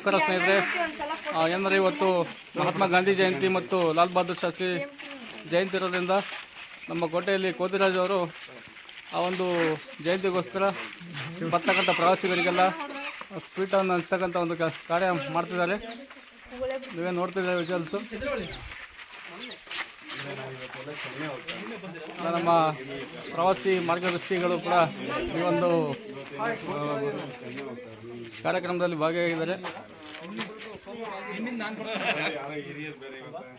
ನಮಸ್ಕಾರ ಸ್ನೇಹಿತರೆ. ಆ, ಏನಂದ್ರೆ ಇವತ್ತು ಮಹಾತ್ಮ ಗಾಂಧಿ ಜಯಂತಿ ಮತ್ತು ಲಾಲ್ ಬಹದ್ದೂರ್ ಶಾಸ್ತ್ರಿ ಜಯಂತಿ ಇರೋದ್ರಿಂದ ನಮ್ಮ ಕೋಟೆಯಲ್ಲಿ ಕೋತಿರಾಜ್ ಅವರು ಆ ಒಂದು ಜಯಂತಿಗೋಸ್ಕರ ಬರ್ತಕ್ಕಂಥ ಪ್ರವಾಸಿಗರಿಗೆಲ್ಲ ಸ್ವೀಟನ್ನು ಹಂಚ್ತಕ್ಕಂಥ ಒಂದು ಕಾರ್ಯ ಮಾಡ್ತಿದ್ದಾರೆ. ನೀವೇ ನೋಡ್ತಿದ್ದೀರ ವಿಜುವಲ್ಸು? ನಮ್ಮ ಪ್ರವಾಸಿ ಮಾರ್ಗದರ್ಶಿಗಳು ಕೂಡ ಈ ಒಂದು ಕಾರ್ಯಕ್ರಮದಲ್ಲಿ ಭಾಗಿಯಾಗಿದ್ದಾರೆ.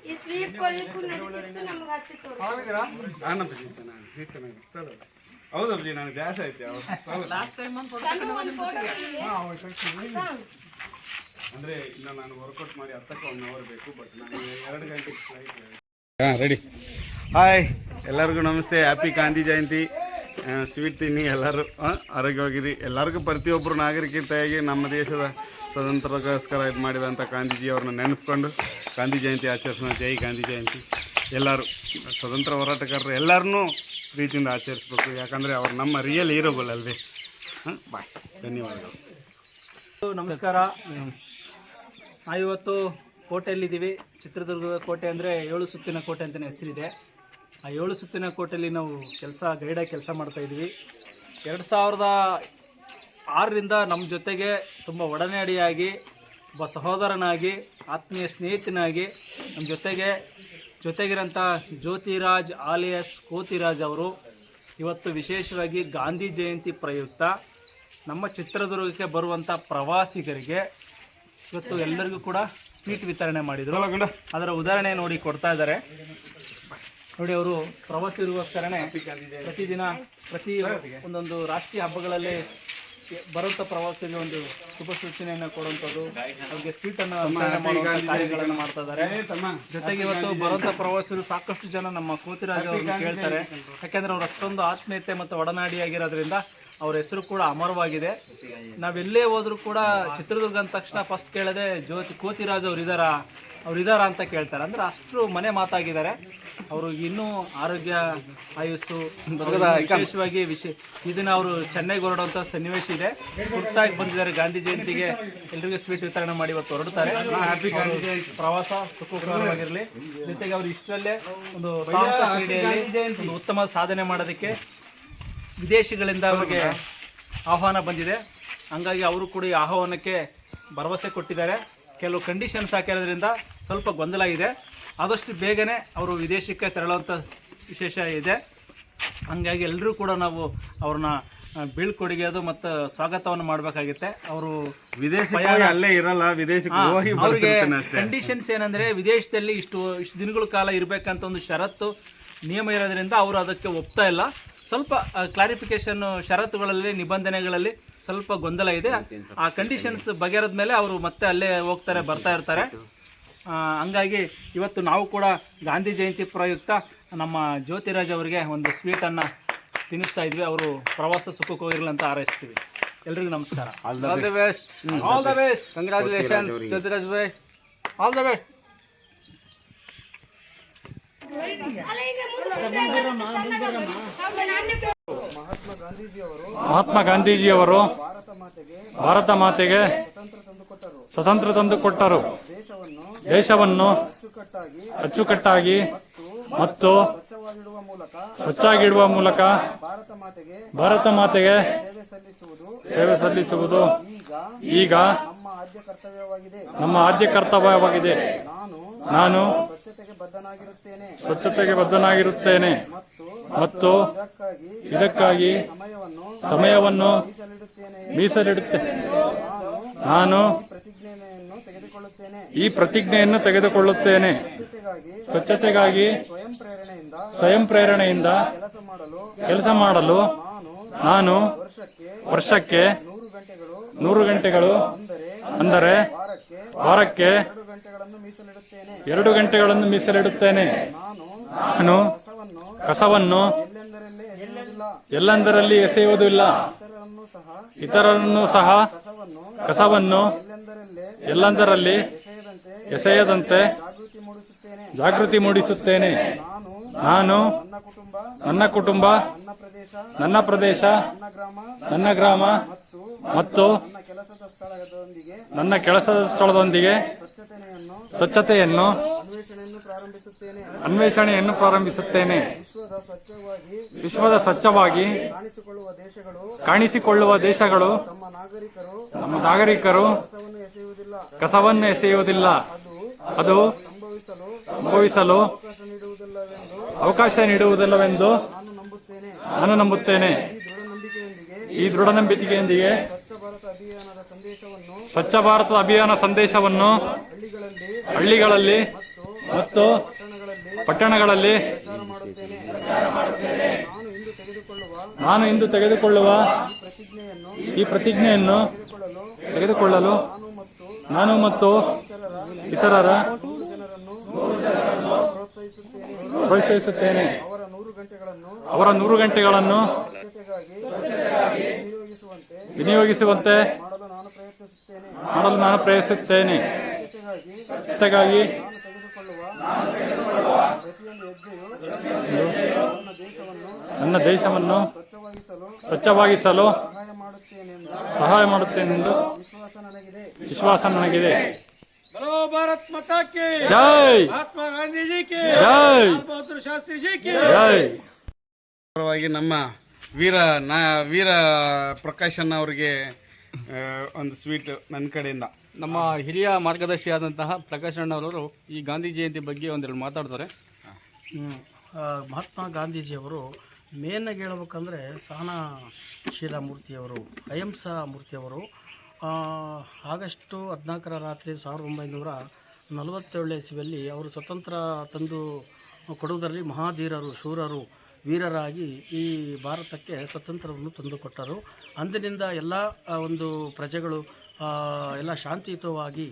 ಈ ಸ್ವೀಟ್ ಕೊಡ್ಲಿಕ್ಕೂ ನಡೀತಿತ್ತು ನಮ್ಗೆ ಫೋಟೋ ಅಂದ್ರೆ ಇನ್ನು ನಾನು ವರ್ಕೌಟ್ ಮಾಡಿ ಹತ್ತಕ್ಕೆ ಒನ್ ಅವರ್ ಬೇಕು ಬಟ್ ನಾನು ಎರಡು ಗಂಟೆಗೆ ಫ್ಲೈಟ್ ಹಾಂ ರೆಡಿ ಹಾಯ್ ಎಲ್ಲರಿಗೂ ನಮಸ್ತೆ. ಹ್ಯಾಪಿ ಗಾಂಧಿ ಜಯಂತಿ. ಸ್ವೀಟ್ ತಿನ್ನಿ, ಎಲ್ಲರೂ ಆರೋಗ್ಯವಾಗಿರಿ. ಎಲ್ಲರಿಗೂ ಪ್ರತಿಯೊಬ್ಬರು ನಾಗರಿಕತೆಯಾಗಿ ನಮ್ಮ ದೇಶದ ಸ್ವತಂತ್ರಕ್ಕೋಸ್ಕರ ಇದು ಮಾಡಿದಂಥ ಗಾಂಧೀಜಿ ಅವ್ರನ್ನ ನೆನಪಿಕೊಂಡು, ಗಾಂಧಿ ಜಯಂತಿ ಆಚರಿಸೋಣ. ಜೈ ಗಾಂಧಿ ಜಯಂತಿ. ಎಲ್ಲರೂ, ಸ್ವತಂತ್ರ ಹೋರಾಟಗಾರರು ಎಲ್ಲರನ್ನೂ ಪ್ರೀತಿಯಿಂದ ಆಚರಿಸ್ಬೇಕು. ಯಾಕಂದರೆ ಅವ್ರು ನಮ್ಮ ರಿಯಲ್ ಹೀರೋಗಳಲ್ವೇ ಹಾಂ ಬಾಯ್ ಧನ್ಯವಾದಗಳು. ನಮಸ್ಕಾರ. ನಾವಿವತ್ತು ಕೋಟೆಯಲ್ಲಿದ್ದೀವಿ. ಚಿತ್ರದುರ್ಗದ ಕೋಟೆ ಅಂದರೆ ಏಳು ಸುತ್ತಿನ ಕೋಟೆ ಅಂತಲೇ ಹೆಸರಿದೆ. ಆ ಏಳು ಸುತ್ತಿನ ಕೋಟೆಯಲ್ಲಿ ನಾವು ಕೆಲಸ ಗೈಡಾಗಿ ಕೆಲಸ ಮಾಡ್ತಾ ಇದ್ವಿ. ಎರಡು ಸಾವಿರದ ಆರರಿಂದ ನಮ್ಮ ಜೊತೆಗೆ ತುಂಬ ಒಡನಾಡಿಯಾಗಿ ಒಬ್ಬ ಸಹೋದರನಾಗಿ ಆತ್ಮೀಯ ಸ್ನೇಹಿತನಾಗಿ ನಮ್ಮ ಜೊತೆಗೆ ಜೊತೆಗಿರೋಂಥ ಜ್ಯೋತಿರಾಜ್ ಆಲಿಯಸ್ ಕೋತಿರಾಜ್ ಅವರು ಇವತ್ತು ವಿಶೇಷವಾಗಿ ಗಾಂಧಿ ಜಯಂತಿ ಪ್ರಯುಕ್ತ ನಮ್ಮ ಚಿತ್ರದುರ್ಗಕ್ಕೆ ಬರುವಂಥ ಪ್ರವಾಸಿಗರಿಗೆ ಇವತ್ತು ಎಲ್ಲರಿಗೂ ಕೂಡ ಸ್ವೀಟ್ ವಿತರಣೆ ಮಾಡಿದರು. ಅದರ ಉದಾಹರಣೆ ನೋಡಿ ಕೊಡ್ತಾ ಇದ್ದಾರೆ. ನೋಡಿ ಅವರು ಪ್ರವಾಸಿಗರಿಗೋಸ್ಕರನೇ ಪ್ರತಿದಿನ ಪ್ರತಿ ಒಂದೊಂದು ರಾಷ್ಟ್ರೀಯ ಹಬ್ಬಗಳಲ್ಲಿ ಬರುವಂಥ ಪ್ರವಾಸಿಗೆ ಒಂದು ಶುಭ ಸೂಚನೆಯನ್ನು ಕೊಡುವಂಥದ್ದು. ಅವ್ರಿಗೆ ಸ್ವೀಟ್ ಅನ್ನು ಕಾರ್ಯಗಳನ್ನು ಮಾಡ್ತಾ ಇದ್ದಾರೆ ಜೊತೆಗೆ ಇವತ್ತು ಬರುವಂಥ ಪ್ರವಾಸಿಗರು ಸಾಕಷ್ಟು ಜನ ನಮ್ಮ ಕೋತಿರಾಜ್ ಅವ್ರನ್ನ ಕೇಳ್ತಾರೆ. ಯಾಕೆಂದ್ರೆ ಅವ್ರು ಅಷ್ಟೊಂದು ಆತ್ಮೀಯತೆ ಮತ್ತು ಒಡನಾಡಿಯಾಗಿರೋದ್ರಿಂದ ಅವ್ರ ಹೆಸರು ಕೂಡ ಅಮರವಾಗಿದೆ. ನಾವೆಲ್ಲೇ ಹೋದ್ರು ಕೂಡ ಚಿತ್ರದುರ್ಗ ಅಂದ ತಕ್ಷಣ ಫಸ್ಟ್ ಕೇಳದೆ ಜ್ಯೋತಿ ಕೋತಿರಾಜ್ ಅವ್ರು ಇದಾರ ಅವ್ರು ಇದಾರ ಅಂತ ಕೇಳ್ತಾರೆ. ಅಂದ್ರೆ ಅಷ್ಟು ಮನೆ ಮಾತಾಗಿದ್ದಾರೆ. ಅವರು ಇನ್ನೂ ಆರೋಗ್ಯ ಆಯುಸ್ಸು ವಿಶೇಷವಾಗಿ ವಿಶೇಷ ಇದನ್ನು ಅವರು ಚೆನ್ನೈಗೆ ಹೊರಡುವಂಥ ಸನ್ನಿವೇಶ ಇದೆ. ತುರ್ತಾಗಿ ಬಂದಿದ್ದಾರೆ ಗಾಂಧಿ ಜಯಂತಿಗೆ. ಎಲ್ರಿಗೂ ಸ್ವೀಟ್ ವಿತರಣೆ ಮಾಡಿ ಇವತ್ತು ಹೊರಡುತ್ತಾರೆ. ಹ್ಯಾಪಿ ಗಾಂಧಿ ಜಯಂತಿ. ಪ್ರವಾಸ ಸುಖಕರವಾಗಿರಲಿ. ಜೊತೆಗೆ ಅವರು ಇಷ್ಟರಲ್ಲೇ ಒಂದು ಸಾಹಸ ಕ್ರೀಡೆಯಲ್ಲಿ ಒಂದು ಉತ್ತಮ ಸಾಧನೆ ಮಾಡೋದಕ್ಕೆ ವಿದೇಶಿಗಳಿಂದ ಅವರಿಗೆ ಆಹ್ವಾನ ಬಂದಿದೆ. ಹಂಗಾಗಿ ಅವರು ಕೂಡ ಈ ಆಹ್ವಾನಕ್ಕೆ ಭರವಸೆ ಕೊಟ್ಟಿದ್ದಾರೆ. ಕೆಲವು ಕಂಡೀಷನ್ಸ್ ಹಾಕಿರೋದ್ರಿಂದ ಸ್ವಲ್ಪ ಗೊಂದಲ ಇದೆ. ಆದಷ್ಟು ಬೇಗನೆ ಅವರು ವಿದೇಶಕ್ಕೆ ತೆರಳುವಂಥ ವಿಶೇಷ ಇದೆ. ಹಂಗಾಗಿ ಎಲ್ಲರೂ ಕೂಡ ನಾವು ಅವ್ರನ್ನ ಬೀಳ್ಕೊಡುಗೆ ಬೀಳ್ಕೊಡುಗೆದು ಮತ್ತು ಸ್ವಾಗತವನ್ನು ಮಾಡಬೇಕಾಗುತ್ತೆ. ಅವರು ವಿದೇಶಕ್ಕೆ ಅಲ್ಲೇ ಇರಲ್ಲ ವಿದೇಶಕ್ಕೆ ಹೋಗಿ ಅವರಿಗೆ ಕಂಡೀಷನ್ಸ್ ಏನಂದರೆ ವಿದೇಶದಲ್ಲಿ ಇಷ್ಟು ಇಷ್ಟು ದಿನಗಳ ಕಾಲ ಇರಬೇಕಂತ ಒಂದು ಷರತ್ತು ನಿಯಮ ಇರೋದ್ರಿಂದ ಅವರು ಅದಕ್ಕೆ ಒಪ್ತಾ ಇಲ್ಲ. ಸ್ವಲ್ಪ ಕ್ಲಾರಿಫಿಕೇಶನ್ ಷರತ್ತುಗಳಲ್ಲಿ ನಿಬಂಧನೆಗಳಲ್ಲಿ ಸ್ವಲ್ಪ ಗೊಂದಲ ಇದೆ. ಆ ಕಂಡೀಷನ್ಸ್ ಬಗೆಹರದ ಮೇಲೆ ಅವರು ಮತ್ತೆ ಅಲ್ಲೇ ಹೋಗ್ತಾರೆ ಬರ್ತಾ ಇರ್ತಾರೆ. ಹಂಗಾಗಿ ಇವತ್ತು ನಾವು ಕೂಡ ಗಾಂಧಿ ಜಯಂತಿ ಪ್ರಯುಕ್ತ ನಮ್ಮ ಜ್ಯೋತಿರಾಜ್ ಅವರಿಗೆ ಒಂದು ಸ್ವೀಟನ್ನು ತಿನ್ನಿಸ್ತಾ ಇದ್ವಿ. ಅವರು ಪ್ರವಾಸ ಸುಖಕ್ಕೆ ಹೋಗಿರಲಿ ಅಂತ ಹಾರೈಸ್ತೀವಿ. ಎಲ್ರಿಗೂ ನಮಸ್ಕಾರ. All the best all the best congratulation Jyotiraj bhai. All the best Mahatma ಗಾಂಧೀಜಿಯವರು ಭಾರತ ಮಾತೆಗೆ ಸ್ವತಂತ್ರ ತಂದುಕೊಟ್ಟರು ದೇಶವನ್ನು ಅಚ್ಚುಕಟ್ಟಾಗಿ ಮತ್ತು ಸ್ವಚ್ಛಾಗಿಡುವ ಮೂಲಕ ಭಾರತ ಮಾತೆಗೆ ಸೇವೆ ಸಲ್ಲಿಸುವುದು ಈಗ ನಮ್ಮ ಆದ್ಯ ಕರ್ತವ್ಯವಾಗಿದೆ. ನಾನು ಸ್ವಚ್ಛತೆಗೆ ಬದ್ಧನಾಗಿರುತ್ತೇನೆ. ಮತ್ತು ಇದಕ್ಕಾಗಿ ಸಮಯವನ್ನು ಮೀಸಲಿಡುತ್ತೇನೆ. ನಾನು ಈ ಪ್ರತಿಜ್ಞೆಯನ್ನು ತೆಗೆದುಕೊಳ್ಳುತ್ತೇನೆ. ಸ್ವಚ್ಛತೆಗಾಗಿ ಸ್ವಯಂ ಪ್ರೇರಣೆಯಿಂದ ಕೆಲಸ ಮಾಡಲು ನಾನು ವರ್ಷಕ್ಕೆ ನೂರು ಗಂಟೆಗಳು ಅಂದರೆ ವಾರಕ್ಕೆ ಎರಡು ಗಂಟೆಗಳನ್ನು ಮೀಸಲಿಡುತ್ತೇನೆ. ನಾನು ಕಸವನ್ನು ಎಲ್ಲೆಂದರಲ್ಲಿ ಎಸೆಯುವುದಿಲ್ಲ. ಇತರರನ್ನು ಸಹ ಕಸವನ್ನು ಎಲ್ಲಂದರಲ್ಲಿ ಎಸೆಯದಂತೆ ಜಾಗೃತಿ ಮೂಡಿಸುತ್ತೇನೆ. ನಾನು, ನನ್ನ ಕುಟುಂಬ, ನನ್ನ ಪ್ರದೇಶ, ನನ್ನ ಗ್ರಾಮ, ಮತ್ತು ನನ್ನ ಕೆಲಸದ ಸ್ಥಳದೊಂದಿಗೆ ಸ್ವಚ್ಛತೆಯನ್ನು ಅನ್ವೇಷಣೆಯನ್ನು ಪ್ರಾರಂಭಿಸುತ್ತೇನೆ. ವಿಶ್ವದ ಸ್ವಚ್ಛವಾಗಿ ಕಾಣಿಸಿಕೊಳ್ಳುವ ದೇಶಗಳು ನಮ್ಮ ನಾಗರಿಕರು ಕಸವನ್ನು ಎಸೆಯುವುದಿಲ್ಲ. ಅದು ಸಂಭವಿಸಲು ಅವಕಾಶ ನೀಡುವುದಿಲ್ಲವೆಂದು ನಾನು ನಂಬುತ್ತೇನೆ. ಈ ದೃಢ ನಂಬಿಕೆಯೊಂದಿಗೆ ಸ್ವಚ್ಛ ಭಾರತ ಅಭಿಯಾನದ ಸಂದೇಶವನ್ನು ಸ್ವಚ್ಛ ಭಾರತ ಅಭಿಯಾನ ಸಂದೇಶವನ್ನು ಹಳ್ಳಿಗಳಲ್ಲಿ ಮತ್ತು ಪಟ್ಟಣಗಳಲ್ಲಿ ನಾನು ಇಂದು ತೆಗೆದುಕೊಳ್ಳುವ ಈ ಪ್ರತಿಜ್ಞೆಯನ್ನು ತೆಗೆದುಕೊಳ್ಳಲು ನಾನು ಮತ್ತು ಇತರರ ಪ್ರೋತ್ಸಾಹಿಸುತ್ತೇನೆ ಅವರ ನೂರು ಗಂಟೆಗಳನ್ನು ಅವರ ನೂರು ಗಂಟೆಗಳನ್ನು ವಿನಿಯೋಗಿಸುವಂತೆ ಮಾಡಲು ನಾನು ಪ್ರಯತ್ನಿಸುತ್ತೇನೆ. ಮಾಡಲು ನಾನು ಪ್ರಯತ್ನಿಸುತ್ತೇನೆ. ಸ್ವಚ್ಛತೆಗಾಗಿ ನನ್ನ ದೇಶವನ್ನು ಸ್ವಚ್ಛವಾಗಿಸಲು ಸಹಾಯ ಮಾಡುತ್ತೇನೆಂದು ಸಹಾಯ ಮಾಡುತ್ತೇನೆಂದು ವಿಶ್ವಾಸ ನನಗಿದೆ. ಬಲೋ ಭಾರತ್ ಮಾತಾ ಕಿ. ಜೈ. ಮಹಾತ್ಮ ಗಾಂಧೀಜಿ ಜೈ. ಬಹದ್ದೂರ್ ಶಾಸ್ತ್ರಿಜಿ ಕಿ. ಜೈ. ಪರವಾಗಿ ನಮ್ಮ ವೀರ ನಾ ವೀರ ಪ್ರಕಾಶನ್ ಅವರಿಗೆ ಒಂದು ಸ್ವೀಟ್ ನನ್ನ ಕಡೆಯಿಂದ. ನಮ್ಮ ಹಿರಿಯ ಮಾರ್ಗದರ್ಶಿ ಆದಂತಹ ಪ್ರಕಾಶ್ ಅಣ್ಣವರು ಈ ಗಾಂಧಿ ಜಯಂತಿ ಬಗ್ಗೆ ಒಂದೆರಡು ಮಾತಾಡ್ತಾರೆ. ಮಹಾತ್ಮ ಗಾಂಧೀಜಿ ಗಾಂಧೀಜಿಯವರು ಮೇನಾಗಿ ಹೇಳ್ಬೇಕಂದ್ರೆ ಸಹನಶೀಲ ಮೂರ್ತಿಯವರು ಅಹಿಂಸಾ ಮೂರ್ತಿಯವರು ಆಗಸ್ಟು ಹದಿನಾಲ್ಕರ ರಾತ್ರಿ ಸಾವಿರದ ಒಂಬೈನೂರ ನಲವತ್ತೇಳನೇ ಇಸ್ವಿಯಲ್ಲಿ ಅವರು ಸ್ವತಂತ್ರ ತಂದು ಕೊಡುವುದರಲ್ಲಿ ಮಹಾಧೀರರು, ಶೂರರು, ವೀರರಾಗಿ ಈ ಭಾರತಕ್ಕೆ ಸ್ವತಂತ್ರವನ್ನು ತಂದುಕೊಟ್ಟರು. ಅಂದಿನಿಂದ ಎಲ್ಲ ಒಂದು ಪ್ರಜೆಗಳು ಎಲ್ಲ ಶಾಂತಿಯುತವಾಗಿ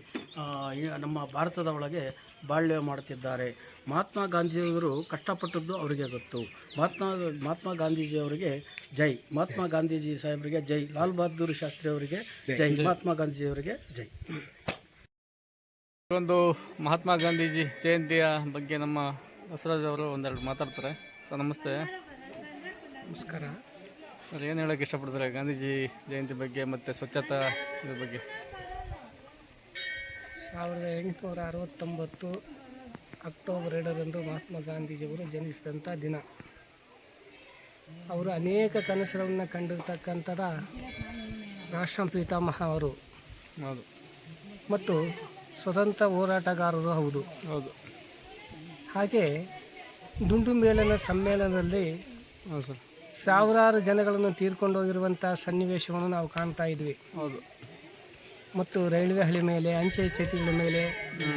ನಮ್ಮ ಭಾರತದ ಒಳಗೆ ಬಾಳ್ವೆ ಮಾಡುತ್ತಿದ್ದಾರೆ. ಮಹಾತ್ಮ ಗಾಂಧಿಯವರು ಕಷ್ಟಪಟ್ಟದ್ದು ಅವರಿಗೆ ಗೊತ್ತು. ಮಹಾತ್ಮ ಮಹಾತ್ಮ ಗಾಂಧೀಜಿಯವರಿಗೆ ಜೈ. ಮಹಾತ್ಮ ಗಾಂಧೀಜಿ ಸಾಹೇಬರಿಗೆ ಜೈ. ಲಾಲ್ ಬಹದ್ದೂರ್ ಶಾಸ್ತ್ರಿ ಅವರಿಗೆ ಜೈ. ಮಹಾತ್ಮ ಗಾಂಧೀಜಿಯವರಿಗೆ ಜೈ. ಒಂದು ಮಹಾತ್ಮ ಗಾಂಧೀಜಿ ಜಯಂತಿಯ ಬಗ್ಗೆ ನಮ್ಮ ಬಸವರಾಜ್ ಅವರು ಒಂದೆರಡು ಮಾತಾಡ್ತಾರೆ. ಸರ್ ನಮಸ್ತೆ. ನಮಸ್ಕಾರ. ಸರ್ ಏನು ಹೇಳೋಕ್ಕೆ ಇಷ್ಟಪಡ್ತಾರೆ ಗಾಂಧೀಜಿ ಜಯಂತಿ ಬಗ್ಗೆ ಮತ್ತು ಸ್ವಚ್ಛತಾ ಇದ್ರ ಬಗ್ಗೆ? ಸಾವಿರದ ಎಂಟುನೂರ ಅರವತ್ತೊಂಬತ್ತು ಅಕ್ಟೋಬರ್ ಎರಡರಂದು ಮಹಾತ್ಮ ಗಾಂಧೀಜಿಯವರು ಜನಿಸಿದಂಥ ದಿನ. ಅವರು ಅನೇಕ ಕನಸುಗಳನ್ನು ಕಂಡಿರ್ತಕ್ಕಂಥರ ರಾಷ್ಟ್ರ ಪಿತಾಮಹ ಅವರು. ಹೌದು. ಮತ್ತು ಸ್ವತಂತ್ರ ಹೋರಾಟಗಾರರು ಹೌದು. ಹೌದು. ಹಾಗೆ ದುಂಡು ಮೇಲನ ಸಮ್ಮೇಳನದಲ್ಲಿ ಹೌದು ಸರ್. ಸಾವಿರಾರು ಜನಗಳನ್ನು ತೀರ್ಕೊಂಡು ಹೋಗಿರುವಂಥ ಸನ್ನಿವೇಶವನ್ನು ನಾವು ಕಾಣ್ತಾ ಇದ್ವಿ. ಹೌದು. ಮತ್ತು ರೈಲ್ವೆ ಹಳಿ ಮೇಲೆ, ಅಂಚೆ ಚೀಟಿಗಳ ಮೇಲೆ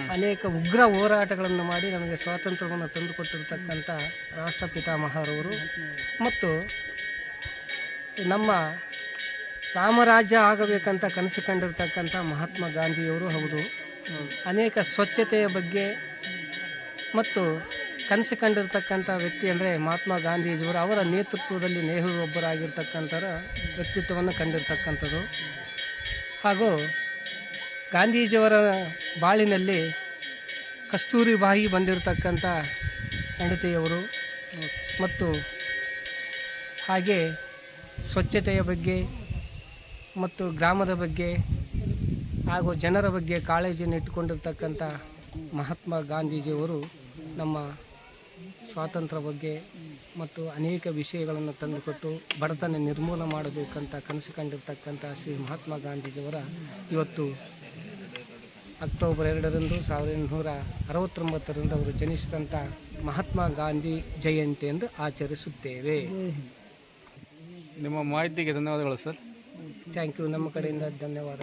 ಅನೇಕ ಉಗ್ರ ಹೋರಾಟಗಳನ್ನು ಮಾಡಿ ನಮಗೆ ಸ್ವಾತಂತ್ರ್ಯವನ್ನು ತಂದುಕೊಟ್ಟಿರ್ತಕ್ಕಂಥ ರಾಷ್ಟ್ರ ಪಿತಾಮಹರವರು. ಮತ್ತು ನಮ್ಮ ರಾಮರಾಜ್ಯ ಆಗಬೇಕಂತ ಕನಸು ಕಂಡಿರ್ತಕ್ಕಂಥ ಮಹಾತ್ಮ ಗಾಂಧಿಯವರು ಹೌದು. ಅನೇಕ ಸ್ವಚ್ಛತೆಯ ಬಗ್ಗೆ ಮತ್ತು ಕನಸು ಕಂಡಿರ್ತಕ್ಕಂಥ ವ್ಯಕ್ತಿ ಅಂದರೆ ಮಹಾತ್ಮ ಗಾಂಧೀಜಿಯವರು. ಅವರ ನೇತೃತ್ವದಲ್ಲಿ ನೆಹರು ಒಬ್ಬರಾಗಿರ್ತಕ್ಕಂಥರ ವ್ಯಕ್ತಿತ್ವವನ್ನು ಕಂಡಿರ್ತಕ್ಕಂಥದ್ದು. ಹಾಗೂ ಗಾಂಧೀಜಿಯವರ ಬಾಳಿನಲ್ಲಿ ಕಸ್ತೂರಿ ಬಾಯಿ ಬಂದಿರತಕ್ಕಂಥ ಹೆಂಡತಿಯವರು ಮತ್ತು ಹಾಗೆ ಸ್ವಚ್ಛತೆಯ ಬಗ್ಗೆ ಮತ್ತು ಗ್ರಾಮದ ಬಗ್ಗೆ ಹಾಗೂ ಜನರ ಬಗ್ಗೆ ಕಾಳಜಿಯನ್ನು ಇಟ್ಟುಕೊಂಡಿರ್ತಕ್ಕಂಥ ಮಹಾತ್ಮ ಗಾಂಧೀಜಿಯವರು ನಮ್ಮ ಸ್ವಾತಂತ್ರ್ಯ ಬಗ್ಗೆ ಮತ್ತು ಅನೇಕ ವಿಷಯಗಳನ್ನು ತಂದುಕೊಟ್ಟು ಬಡತನ ನಿರ್ಮೂಲನೆ ಮಾಡಬೇಕಂತ ಕನಸು ಕಂಡಿರ್ತಕ್ಕಂಥ ಶ್ರೀ ಮಹಾತ್ಮ ಗಾಂಧೀಜಿಯವರ ಇವತ್ತು ಅಕ್ಟೋಬರ್ ಎರಡರಂದು ಸಾವಿರದ ಎಂಟುನೂರ ಅರವತ್ತೊಂಬತ್ತರಂದು ಅವರು ಜನಿಸಿದಂಥ ಮಹಾತ್ಮ ಗಾಂಧಿ ಜಯಂತಿ ಎಂದು ಆಚರಿಸುತ್ತೇವೆ. ನಿಮ್ಮ ಮಾಹಿತಿಗೆ ಧನ್ಯವಾದಗಳು ಸರ್. Thank you. ನಮ್ಮ ಕಡೆಯಿಂದ ಧನ್ಯವಾದ.